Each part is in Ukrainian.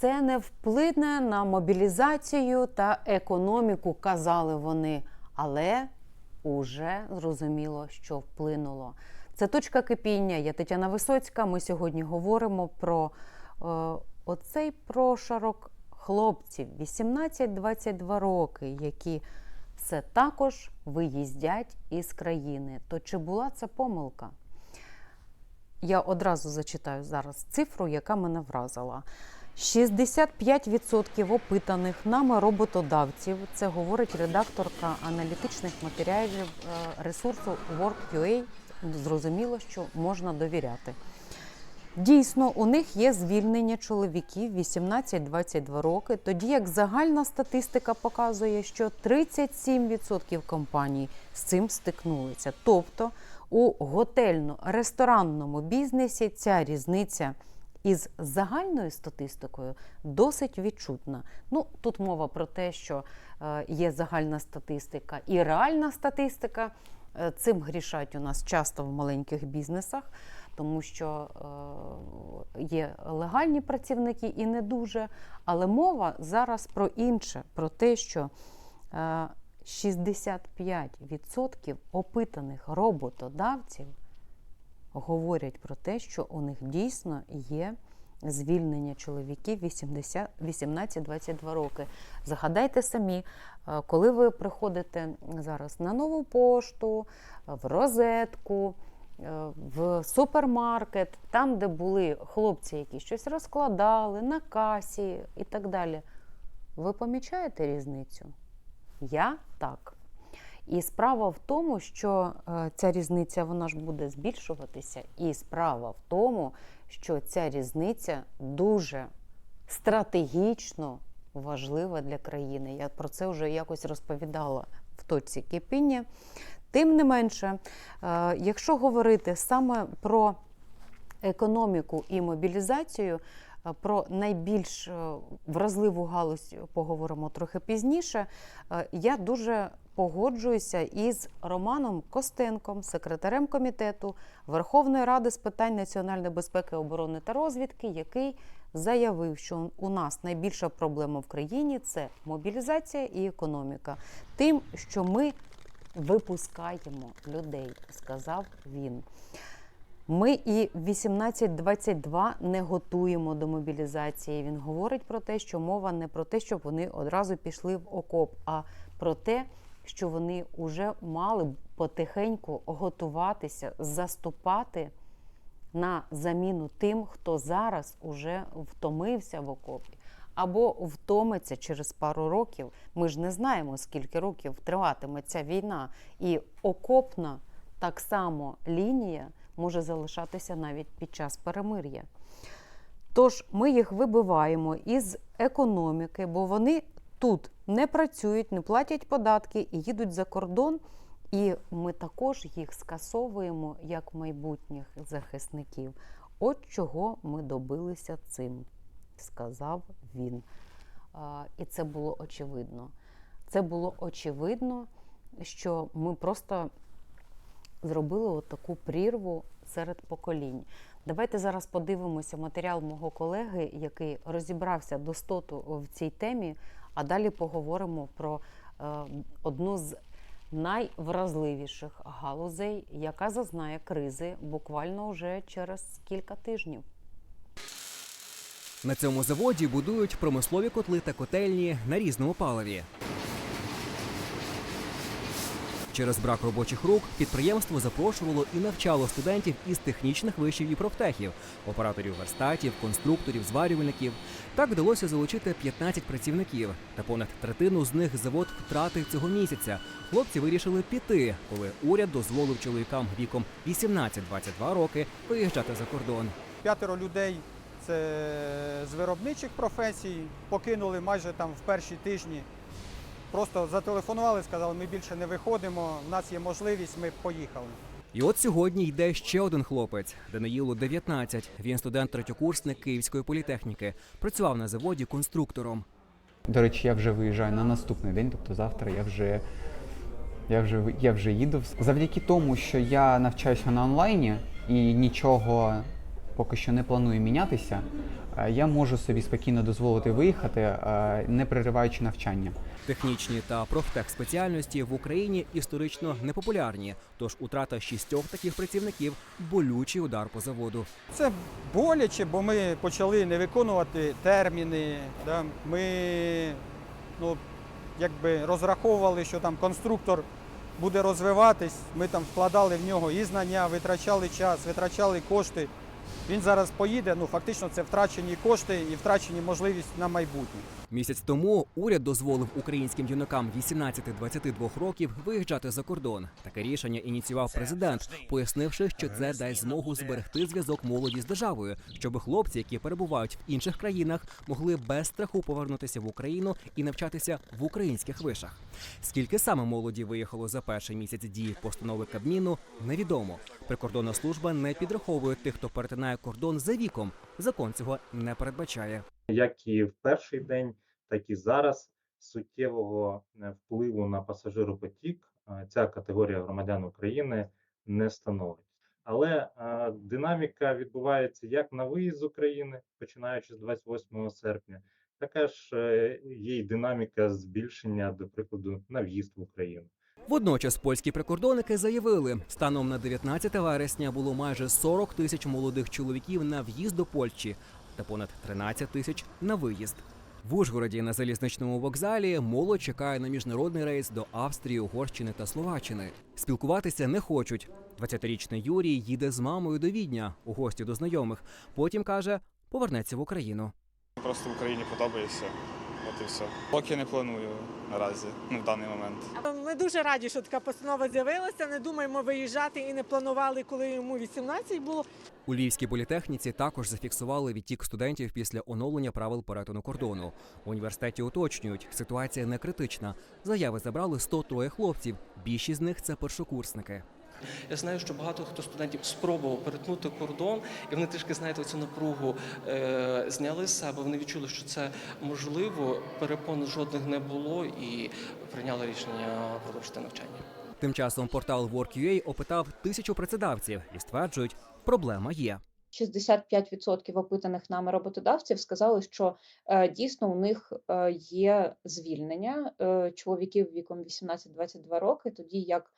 це не вплине на мобілізацію та економіку, казали вони. Але уже зрозуміло, що вплинуло. Це точка кипіння. Я Тетяна Висоцька. Ми сьогодні говоримо про е, оцей прошарок хлопців 18-22 роки, які все також виїздять із країни. То чи була це помилка? Я одразу зачитаю зараз цифру, яка мене вразила. 65% опитаних нами роботодавців, це говорить редакторка аналітичних матеріалів е, ресурсу Work.ua, зрозуміло, що можна довіряти. Дійсно, у них є звільнення чоловіків 18-22 роки, тоді як загальна статистика показує, що 37% компаній з цим стикнулися. Тобто у готельно-ресторанному бізнесі ця різниця із загальною статистикою досить відчутна. Ну, тут мова про те, що е, є загальна статистика і реальна статистика. Е, Цим грішать у нас часто в маленьких бізнесах, тому що е, є легальні працівники і не дуже. Але мова зараз про інше, про те, що е, 65% опитаних роботодавців говорять про те, що у них дійсно є звільнення чоловіків 18-22 роки. Загадайте самі, е, коли ви приходите зараз на нову пошту, е, в розетку, е, в супермаркет, там, де були хлопці, які щось розкладали на касі і так далі. Ви помічаєте різницю? Я так. І справа в тому, що е, ця різниця вона ж буде збільшуватися. І справа в тому, що ця різниця дуже стратегічно важлива для країни. Я про це вже якось розповідала в точці кипіння. Тим не менше, е, якщо говорити саме про економіку і мобілізацію, е, про найбільш вразливу галузь поговоримо трохи пізніше. Я дуже погоджуюся із Романом Костенком, секретарем комітету Верховної Ради з питань національної безпеки, оборони та розвідки, який заявив, що у нас найбільша проблема в країні це мобілізація і економіка. Тим, що ми випускаємо людей, сказав він. Ми і в 18-22 не готуємо до мобілізації. Він говорить про те, що мова не про те, щоб вони одразу пішли в окоп, а про те, що вони вже мали б потихеньку готуватися, заступати на заміну тим, хто зараз уже втомився в окопі. Або втомиться через пару років. Ми ж не знаємо, скільки років триватиме ця війна. І окопна так само лінія може залишатися навіть під час перемир'я. Тож ми їх вибиваємо із економіки, бо вони тут не працюють, не платять податки і їдуть за кордон. І ми також їх скасовуємо як майбутніх захисників. От чого ми добилися цим, сказав він. І це було очевидно. Це було очевидно, що ми просто зробили от таку прірву серед поколінь. Давайте зараз подивимося матеріал мого колеги, який розібрався достоту в цій темі, а далі поговоримо про е, одну з найвразливіших галузей, яка зазнає кризи буквально вже через кілька тижнів. На цьому заводі будують промислові котли та котельні на різному паливі. Через брак робочих рук підприємство запрошувало і навчало студентів із технічних вишів і профтехів, операторів верстатів, конструкторів, зварювальників. Так вдалося залучити 15 працівників, та понад третину з них завод втратив цього місяця. Хлопці вирішили піти, коли уряд дозволив чоловікам віком 18-22 роки виїжджати за кордон. П'ятеро людей це з виробничих професій, покинули майже там в перші тижні. Просто зателефонували, сказали, ми більше не виходимо, в нас є можливість, ми поїхали. І от сьогодні йде ще один хлопець Даниїлу 19. Він студент третьокурсник Київської політехніки. Працював на заводі конструктором. До речі, я вже виїжджаю на наступний день, тобто завтра я вже, я вже, я вже їду. Завдяки тому, що я навчаюся на онлайні і нічого поки що не планую мінятися, е, я можу собі спокійно дозволити виїхати, е, не перериваючи навчання. Технічні та профтех спеціальності в Україні історично непопулярні, тож утрата шістьох таких працівників болючий удар по заводу. Це боляче, бо ми почали не виконувати терміни. Да? Ми ну, якби розраховували, що там конструктор буде розвиватись. Ми там вкладали в нього і знання, витрачали час, витрачали кошти. Він зараз поїде. Ну фактично це втрачені кошти і втрачені можливість на майбутнє. Місяць тому уряд дозволив українським юнакам 18-22 років виїжджати за кордон. Таке рішення ініціював президент, пояснивши, що це дасть змогу зберегти зв'язок молоді з державою, щоб хлопці, які перебувають в інших країнах, могли без страху повернутися в Україну і навчатися в українських вишах. Скільки саме молоді виїхало за перший місяць дії постанови Кабміну, невідомо. Прикордонна служба не підраховує тих, хто перетинає кордон за віком. Закон цього не передбачає. як і в перший день, так і зараз суттєвого е, впливу на пасажиропотік е, ця категорія громадян України не становить. Але е, динаміка відбувається як на виїзд з України, починаючи з 28 серпня, така ж е, є й динаміка збільшення, до прикладу, на в'їзд в Україну. Водночас польські прикордонники заявили, станом на 19 вересня було майже 40 тисяч молодих чоловіків на в'їзд до Польщі та понад 13 тисяч на виїзд. В Ужгороді на залізничному вокзалі молодь чекає на міжнародний рейс до Австрії, Угорщини та Словаччини. Спілкуватися не хочуть. 20-річний Юрій їде з мамою до Відня у гості до знайомих. Потім каже, повернеться в Україну. Просто в Україні подобається. От і все. Поки не планую наразі, ну в даний момент. Ми дуже раді, що така постанова з'явилася. Не думаємо виїжджати і не планували, коли йому 18 було. У Львівській політехніці також зафіксували відтік студентів після оновлення правил перетину кордону. У університеті уточнюють, ситуація не критична. Заяви забрали 103 хлопців. Більшість з них це першокурсники. Я знаю, що багато хто студентів спробував перетнути кордон, і вони трішки знаєте цю напругу е, зняли з себе. Вони відчули, що це можливо. Перепон жодних не було і прийняли рішення продовжити навчання. Тим часом портал Work.ua опитав тисячу працедавців і стверджують, проблема є. 65% опитаних нами роботодавців сказали, що е, дійсно у них е, є звільнення е, чоловіків віком 18-22 роки, тоді як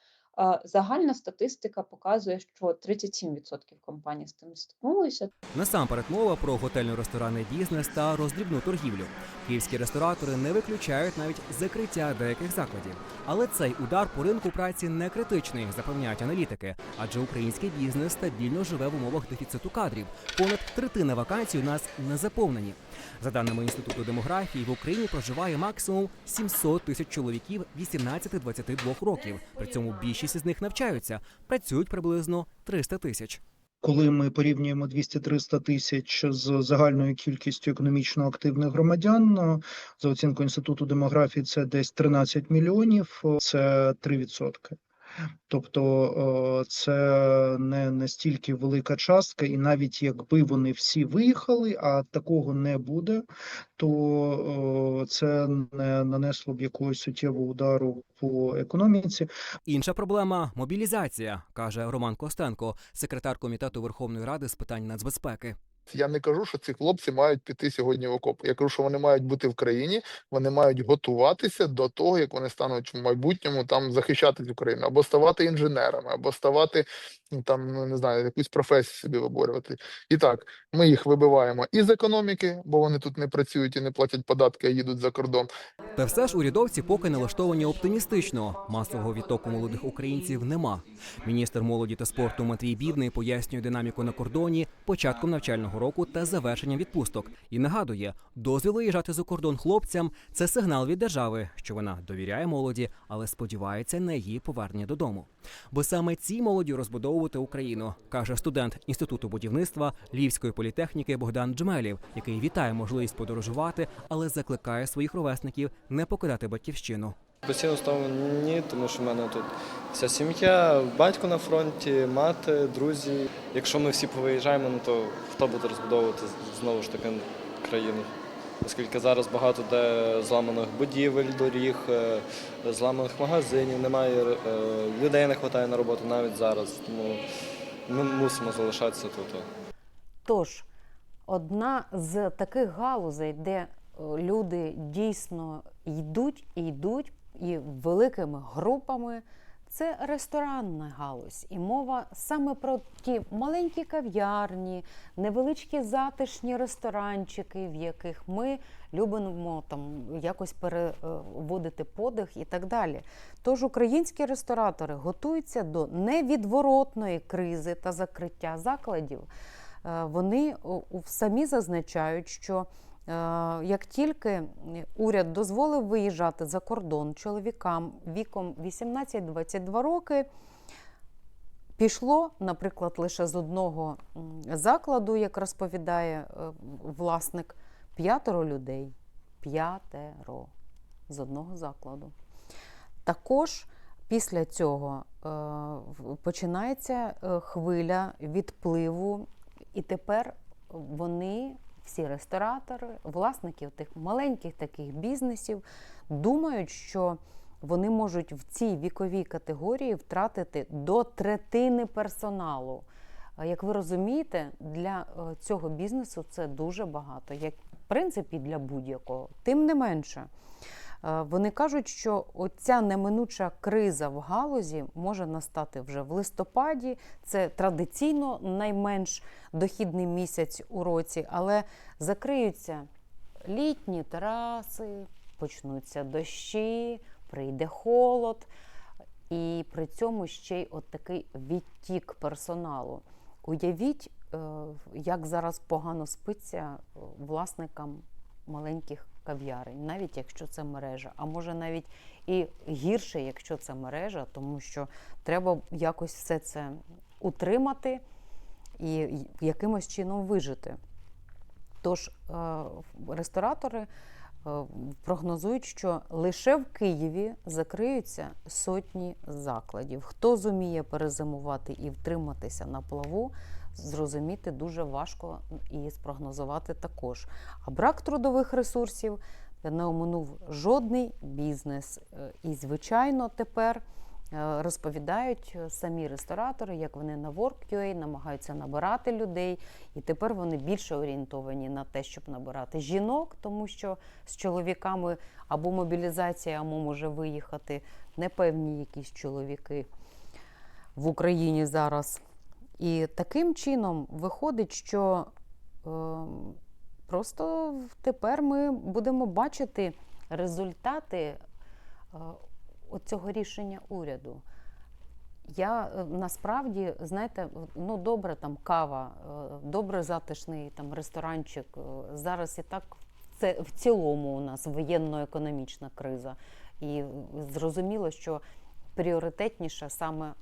загальна статистика показує, що 37% компаній з тим стикнулися. Насамперед мова про готельно-ресторанний бізнес та роздрібну торгівлю. Київські ресторатори не виключають навіть закриття деяких закладів. Але цей удар по ринку праці не критичний, запевняють аналітики, адже український бізнес стабільно живе в умовах дефіциту кадрів. Понад третина вакансій у нас не заповнені. За даними інституту демографії, в Україні проживає максимум 700 тисяч чоловіків 18-22 років. При цьому більшість із них навчаються, працюють приблизно 300 тисяч. Коли ми порівнюємо 200-300 тисяч з загальною кількістю економічно активних громадян, е, за оцінкою інституту демографії, це десь 13 мільйонів, е, це 3%. Тобто е, це не настільки велика частка, і навіть якби вони всі виїхали, а такого не буде, то е, це не нанесло б якогось суттєвого удару по економіці. Інша проблема мобілізація, каже Роман Костенко, секретар комітету Верховної Ради з питань нацбезпеки. Я не кажу, що ці хлопці мають піти сьогодні в окоп. Я кажу, що вони мають бути в країні, вони мають готуватися до того, як вони стануть в майбутньому там захищати Україну, або ставати інженерами, або ставати ну, там, ну не знаю, якусь професію собі виборювати. І так, ми їх вибиваємо із економіки, бо вони тут не працюють і не платять податки, а їдуть за кордон. Та все ж урядовці поки налаштовані оптимістично. Масового відтоку молодих українців нема. Міністр молоді та спорту Матвій Бідний пояснює динаміку на кордоні початком навчального року та завершенням відпусток. І нагадує, дозвіл виїжджати за кордон хлопцям це сигнал від держави, що вона довіряє молоді, але сподівається на її повернення додому. Бо саме цій молоді розбудовувати Україну, каже студент інституту будівництва Львівської політехніки Богдан Джмелів, який вітає можливість подорожувати, але закликає своїх ровесників не покидати батьківщину. Постійно ставимо ні, тому що в мене тут вся сім'я, батько на фронті, мати, друзі. Якщо ми всі повиїжджаємо, ну то хто буде розбудовувати знову ж таки країну? Оскільки зараз багато де зламаних будівель, доріг, е, зламаних магазинів, немає е, людей не вистачає на роботу навіть зараз. Тому ми мусимо залишатися тут. Тож Одна з таких галузей, де е, люди дійсно йдуть і йдуть, і великими групами, це ресторанна галузь. І мова саме про ті маленькі кав'ярні, невеличкі затишні ресторанчики, в яких ми любимо там якось переводити подих і так далі. Тож українські ресторатори готуються до невідворотної кризи та закриття закладів. Е, Вони самі зазначають, що е, як тільки уряд дозволив виїжджати за кордон чоловікам віком 18-22 роки, пішло, наприклад, лише з одного закладу, як розповідає е, власник, п'ятеро людей. П'ятеро з одного закладу. Також після цього е, починається е, хвиля відпливу, і тепер вони, всі ресторатори, власники тих маленьких таких бізнесів, думають, що вони можуть в цій віковій категорії втратити до третини персоналу. Як ви розумієте, для е, цього бізнесу це дуже багато, як в принципі для будь-якого. Тим не менше, вони кажуть, що оця неминуча криза в галузі може настати вже в листопаді. Це традиційно найменш дохідний місяць у році, але закриються літні тераси, почнуться дощі, прийде холод. І при цьому ще й от такий відтік персоналу. Уявіть, е, як зараз погано спиться е, власникам маленьких кав'ярень, навіть якщо це мережа, а може навіть і гірше, якщо це мережа, тому що треба якось все це утримати і якимось чином вижити. Тож е, ресторатори прогнозують, що лише в Києві закриються сотні закладів. Хто зуміє перезимувати і втриматися на плаву, зрозуміти дуже важко і спрогнозувати також. А брак трудових ресурсів не оминув жодний бізнес. Е, І, звичайно, тепер е, розповідають самі ресторатори, як вони на Work.ua намагаються набирати людей, і тепер вони більше орієнтовані на те, щоб набирати жінок, тому що з чоловіками або мобілізація, або може виїхати непевні якісь чоловіки в Україні зараз. І таким чином виходить, що е, просто тепер ми будемо бачити результати е, цього рішення уряду. Я е, насправді, знаєте, ну добре, там кава, е, добре затишний там ресторанчик. е, Зараз і так це в цілому у нас воєнно-економічна криза. І зрозуміло, що пріоритетніша саме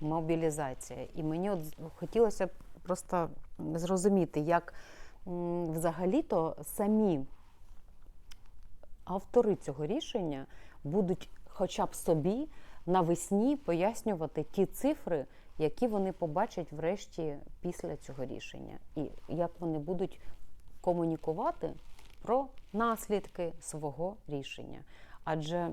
мобілізація. І мені от хотілося б просто зрозуміти, як взагалі-то самі автори цього рішення будуть хоча б собі навесні пояснювати ті цифри, які вони побачать врешті після цього рішення, і як вони будуть комунікувати про наслідки свого рішення. Адже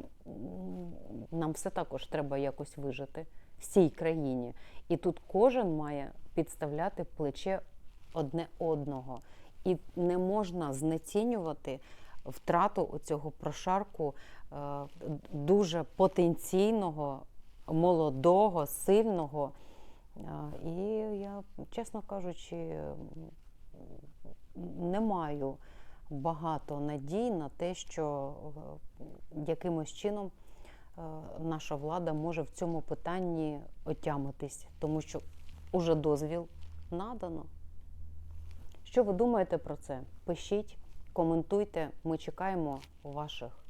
нам все також треба якось вижити всій країні. І тут кожен має підставляти плече одне одного. І не можна знецінювати втрату цього прошарку дуже потенційного, молодого, сильного. Е, І я, чесно кажучи, не маю багато надій на те, що е, якимось чином е, наша влада може в цьому питанні отямитись, тому що уже дозвіл надано. Що ви думаєте про це? Пишіть, коментуйте. Ми чекаємо ваших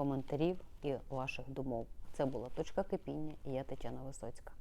коментарів і ваших думок. Це була точка кипіння, і я Тетяна Висоцька.